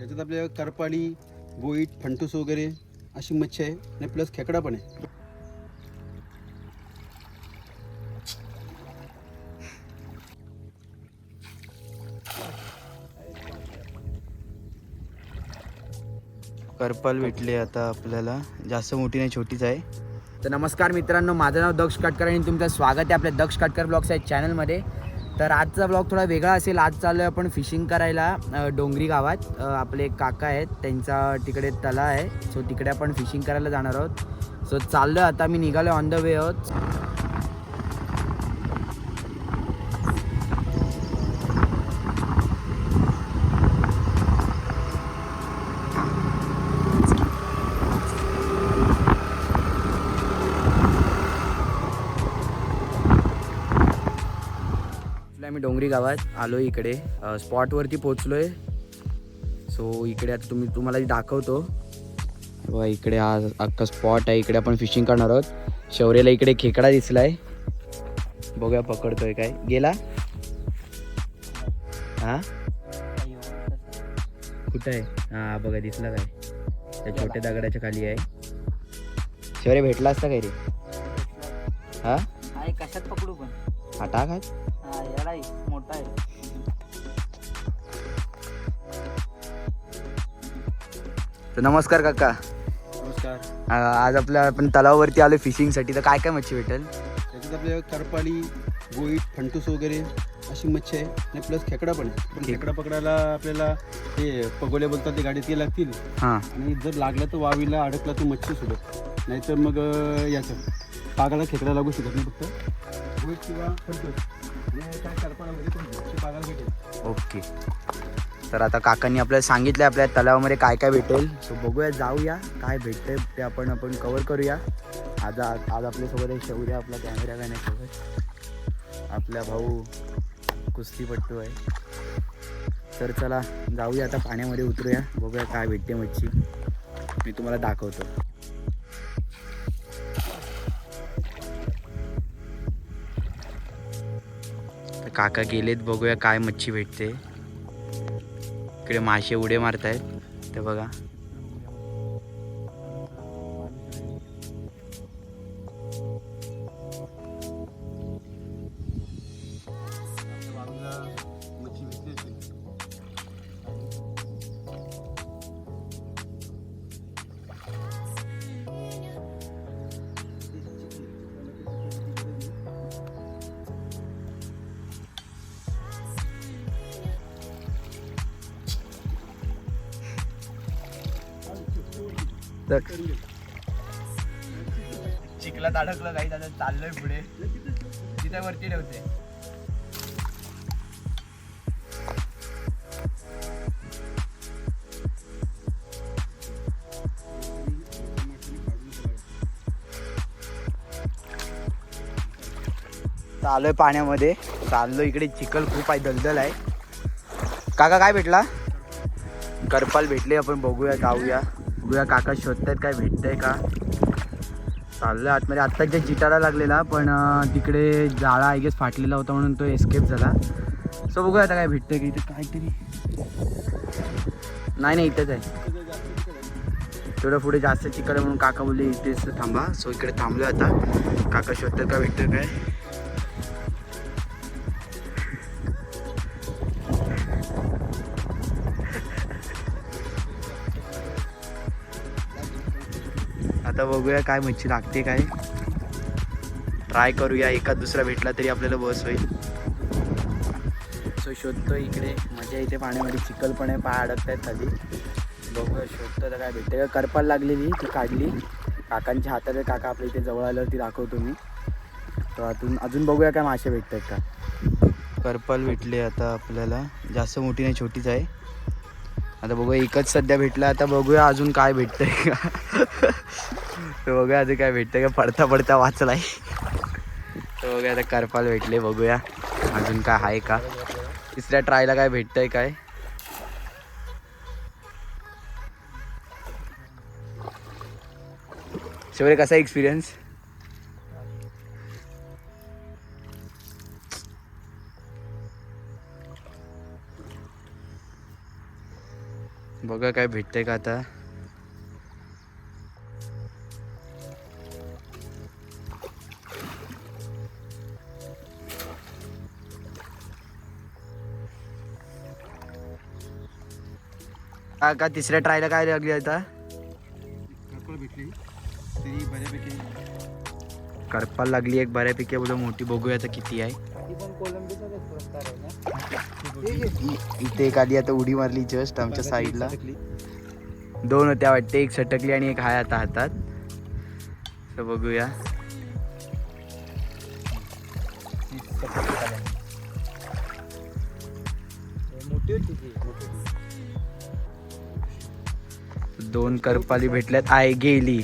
याच्यात आपल्या करपाडी बोईट फंटूस वगैरे अशी मच्छी आहे आणि प्लस खेकडा पण आहे. करपाल भेटले आता आपल्याला. जास्त मोठी नाही छोटीच आहे. तर नमस्कार मित्रांनो माझं नाव दक्ष काटकर आणि तुमचं स्वागत आहे आपल्या दक्ष काटकर ब्लॉग्स या चॅनलमध्ये तर आजचा ब्लॉग थोडा वेगळा असेल. आज चाललो आहे आपण फिशिंग करायला डोंगरी गावात. आपले एक काका आहेत. त्यांचा तिकडे तला आहे. सो तिकडे आपण फिशिंग करायला जाणार आहोत. सो चाललो आता मी निघालो ऑन द वे आहोत. आम्ही डोंगरी गावात आलो इकडे. स्पॉटवरती पोचलो आहे सो इकडे आता तुम्ही तुम्हाला दाखवतो. बघा इकडे हा अख्खा स्पॉट आहे. इकडे आपण फिशिंग करणार आहोत. शौर्याला इकडे खेकडा दिसलाय. बघूया पकडतोय काय. गेला? हा? कुठं आहे? हा बघा दिसला काय. त्या छोट्या दगडाच्या खाली आहे. शौर्य भेटला असता काय रे? हा? कशात पकडू पण? हा टाक याला आहे, मोठा आहे. तर नमस्कार काका. नमस्कार. आ- आज आपल्या आपण तलावावरती आलो फिशिंगसाठी तर काय काय मच्छी भेटेल? याच्यात आपल्या करपाडी बोईट फंटूस वगैरे अशी मच्छी आहे. आणि प्लस खेकडा पण आहे. पण. खेकडा पकडायला आपल्याला ते पगोले बोलतात ते गाडीत ते लागतील. हां. आणि जर लागलं तर वावीला अडकला तर मच्छी सोडत. नाहीतर मग अं, याचं. पागाला खेकडा लागू शकत नाही फक्त. बोईट किंवा फंटूस. ओके. तर आता काकांनी आपल्याला सांगितलं आपल्या तलावामध्ये काय काय भेटेल. सो बघूया जाऊया. काय भेटतंय ते आपण आपण कवर करूया. आज आज आपल्यासोबत आहे शौर्य आपला कॅमेरा मॅन आहे आपला भाऊ कुस्तीपट्टू आहे. तर चला जाऊया आता पाण्यामध्ये उतरूया. बघूया काय भेटते मच्छी. मी तुम्हाला दाखवतो. काका गेलेत बघूया काय मच्छी भेटते. इकडे मासे उडे मारतायत ते बघा. चिखलात अडकलं काही आता चाललोय पुढे. तिथे वरती ठेवते. पाण्यामध्ये. चाललो इकडे चिखल खूप आहे दलदल आहे. काका काय भेटला? करपाल भेटले आपण बघूया जाऊया बघूया काका शोधतायत काय भेटतंय का? चाललं आतमध्ये. आत्ता जे जिटाला लागलेला पण तिकडे जाळा आय गेस फाटलेला होता म्हणून तो एस्केप झाला. सो बघूया आता काय भेटतंय का इथे काहीतरी. नाही नाही इथेच आहे. थोडं पुढे जास्त चिकट म्हणून काका बोलले इथेच थांबा. सो इकडे थांबलो आता. काका शोधतात का भेटतं काय? आता बघूया काय मच्छी लागते काय. ट्राय करूया एका दुसरा भेटला तरी आपल्याला बस होईल. सो शोधतो इकडे मजा इथे पाण्यामध्ये चिखल पण आहे पाय अडकत आहेत खाली. बघूया शोधतो तर काय भेटते का करपाल लागलेली ती काढली. काकांच्या हातात आहे काका आपल्या इथे जवळ आल्यावरती दाखवतो मी. तर अजून अजून बघूया काय मासे भेटत आहेत का. करपाल भेटले आता आपल्याला. जास्त मोठी नाही छोटीच आहे. आता बघूया एकच सध्या भेटला आता बघूया अजून काय भेटतंय का. तर बघूया आधी काय भेटतंय का. पडता पडता वाचलाय. तर बघूया आता करपाल भेटले बघूया. अजून काय आहे का. तिसऱ्या ट्रायला काय भेटतंय काय. शेवरे कसा एक्सपिरियन्स बघा काय भेटतंय का आता. का का तिसऱ्या ट्रायला काय लागली आता? भेटली. तरी बऱ्यापैकी करपाल लागली एक बऱ्यापैकी. बोल मोठी बघूया आता किती आहे. इथे एक आधी आता उडी मारली जस्ट आमच्या साईडला. दोन होत्या वाटते एक सटकली आणि एक हाय आता हातात. तर बघूया. दोन करपाली भेटल्यात. आहे गेली.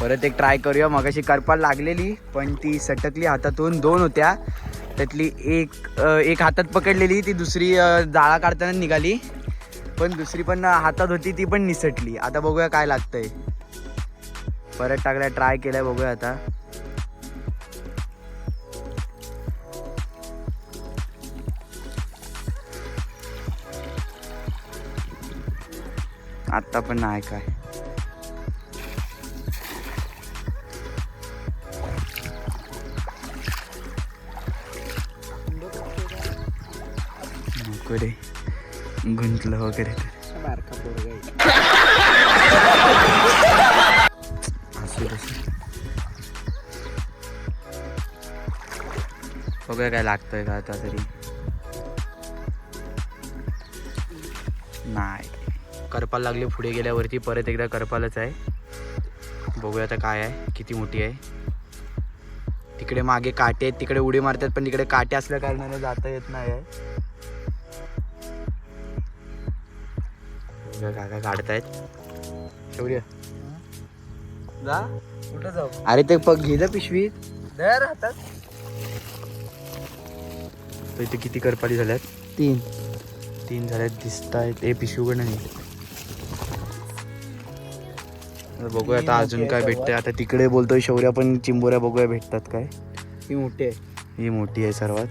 परत एक ट्राय करूया. मगाशी करपाल लागलेली पण ती सटकली हातातून. दोन होत्या. त्यातली एक एक हातात पकडलेली ती दुसरी जाळा काढताना निघाली. पण दुसरी पण हातात होती ती पण निसटली. आता बघूया काय लागतंय. परत टाकल्या ट्राय केलाय बघूया आता. आता पण नाही काय. नको रे. गुंतलं वगैरे. तर बारका बघूया काय लागतंय का आता तरी. नाही. करपाल लागली पुढे गेल्यावरती परत एकदा करपालच आहे. बघूया आता काय आहे किती मोठी आहे. तिकडे मागे काटे आहेत तिकडे उडी मारतात पण तिकडे काटे असल्या कारणाने जाता येत नाही आहे. बघूया काय काढतायत. शौर्य जा. कुठं जाऊ? अरे ते पग घे जा पिशवी दर हातात तर इथे किती करपाली झाल्यात? तीन. तीन झाल्यात दिसत आहेत ए पिशवी नाही बघूया आता अजून काय भेटतंय. आता तिकडे बोलतोय शौर्या पण चिंबोऱ्या बघूया भेटतात काय. ही मोठी आहे. ही मोठी आहे सर्वात.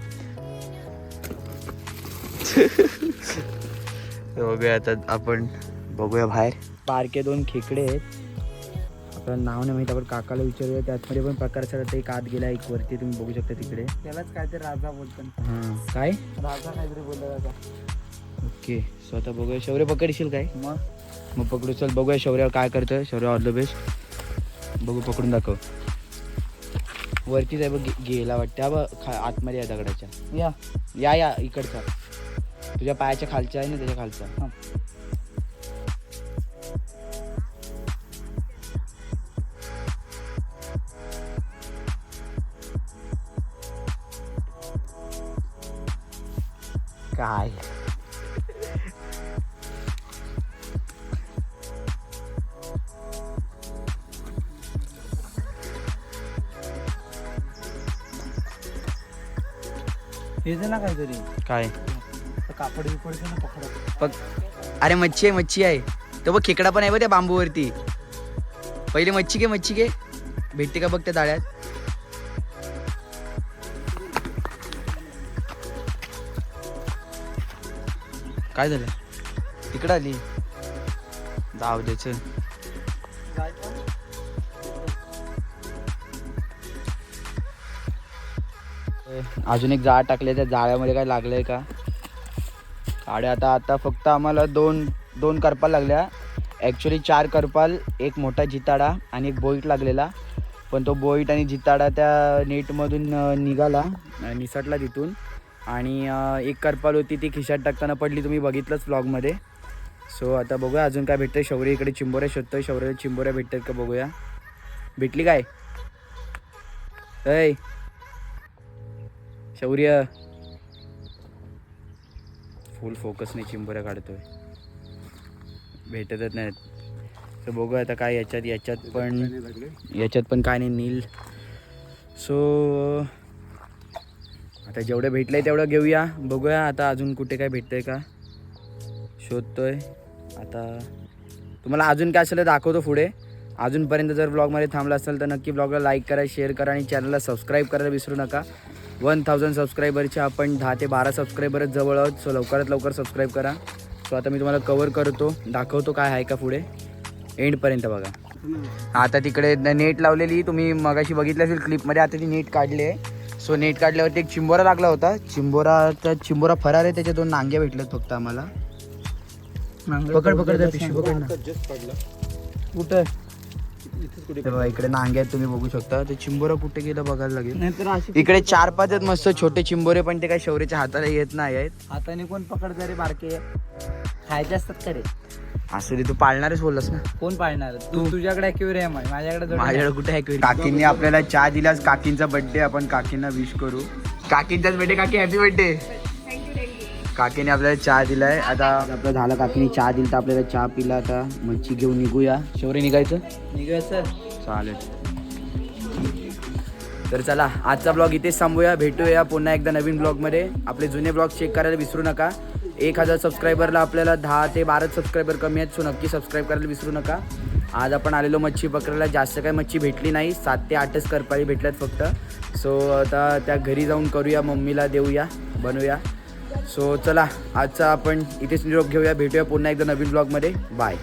बघूया आता आपण बघूया बाहेर. बारके दोन खेकडे आहेत. आपल्याला नाव नाही माहिती आपण काकाला विचारूया. त्यातमध्ये पण प्रकार सर एक आत गेला एक वरती तुम्ही बघू शकता तिकडे. त्यालाच काहीतरी राजा बोलतात. हां काय? राजा काहीतरी बोलला जाता. ओके सो आता बघूया शौर्य पकडशील काय? मग? मग पकडू चल बघूया शौर्य काय करतोय. शौर्य ऑल द बेस्ट बघू पकडून दाखव. वरतीच आहे बघ गेला वाटतं. बघ खा आतमध्ये आहे दगडाच्या. या. या या इकडचा. तुझ्या पायाच्या खालच्या आहे ना त्याच्या खालचा. काय हे जे ना काहीतरी. काय? तर कापड बिपड पकडत अरे मच्छी आहे मच्छी आहे. तो बघ खेकडा पण आहे बघ त्या बांबूवरती. पहिले मच्छी घे मच्छी घे. भेटते का बघ त्या जाळ्यात काय झालं? तिकडं आली. जाऊ दे अजून एक जाळ टाकले त्या जाळ्यामध्ये काय लागलंय का? काड्या आता आता फक्त आम्हाला दोन दोन करपाल लागल्या. ॲक्च्युली चार करपाल एक मोठा जिताडा आणि एक बोईट लागलेला. पण तो बोईट आणि जिताडा त्या नेटमधून निघाला निसटला तिथून. आणि एक करपाल होती ती खिशात टाकताना पडली तुम्ही बघितलंच व्लॉगमध्ये सो आता बघूया अजून काय भेटतं शौर्य इकडे चिंबोऱ्या शोधतोय. शौर्य चिंबोऱ्या भेटतात का बघूया. भेटली काय? ऐ. शौर्य. फुल फोकसने चिंबोऱ्या काढतोय. भेटतच नाहीत. तर बघू आता काय याच्यात याच्यात पण याच्यात पण काय नाही नील. सो आता जेवढं भेटलंय तेवढं घेऊया. बघूया आता अजून कुठे काय भेटतंय का? शोधतोय. आता तुम्हाला अजून काय असेल तर दाखवतो पुढे. अजूनपर्यंत जर ब्लॉगमध्ये थांबला असेल तर नक्की ब्लॉगला लाईक करा शेअर करा आणि चॅनलला सबस्क्राईब करायला विसरू नका. वन थाउजंड सबस्क्रायबरचे आपण दहा ते बारा सबस्क्रायबरच जवळ आहोत सो लवकरात लवकर सबस्क्राईब करा. सो आता मी तुम्हाला कवर करतो. दाखवतो काय आहे का पुढे. एंडपर्यंत बघा. आता तिकडे नेट लावलेली तुम्ही मगाशी बघितलं असेल क्लिपमध्ये आता ती नेट काढली आहे. सो नेट काढल्यावरती एक चिंबोरा लागला होता. चिंबोराचा चिंबोरा फरार आहे त्याच्या दोन नांग्या भेटल्यात फक्त आम्हाला. पकड पकड त्या पिशवी पकड ना. कुठं? इकडे नांग्या आहेत तुम्ही बघू शकता. ते चिंबोरा कुठे गेलं बघायला लागेल. इकडे चार पाच आहेत मस्त छोटे चिंबोरे पण ते काय शौर्याच्या हाताला येत नाही आहेत. हाताने कोण पकडतं रे बारके. खायचे असतात का रे? असं रे तू पाळणारच बोललास ना. कोण पाळणार? तू तुझ्याकडे क्युरियम आहे माझ्याकडे माझ्याकडे कुठे आहे काकींनी आपल्याला चहा दिलास काकींचा बर्थडे आपण काकींना विश करू. काकींचाच बर्थडे काकी हॅपी बर्थडे काकीने आपल्याला चहा दिलाय. आता आपलं झालं काकीने चहा दिला तर आपल्याला चहा पिला आता. मच्छी घेऊन निघूया. शौर्य निघायचं. निघूया सर. चालेल. तर चला आजचा ब्लॉग इथेच थांबूया. भेटूया पुन्हा एकदा नवीन ब्लॉगमध्ये आपले जुने ब्लॉग चेक करायला विसरू नका. एक हजार सबस्क्रायबरला आपल्याला दहा ते बारा सबस्क्रायबर कमी आहेत सो नक्की सबस्क्राईब करायला विसरू नका. आज आपण आलेलो मच्छी पकडायला जास्त काही मच्छी भेटली नाही सात ते आठच करपाळी भेटल्यात फक्त. सो आता त्या घरी जाऊन करूया मम्मीला देऊया बनवूया. सो चला आजचा आपण इथेच निरोप घेऊया भेटूया पुन्हा एकदा नवीन ब्लॉगमध्ये बाय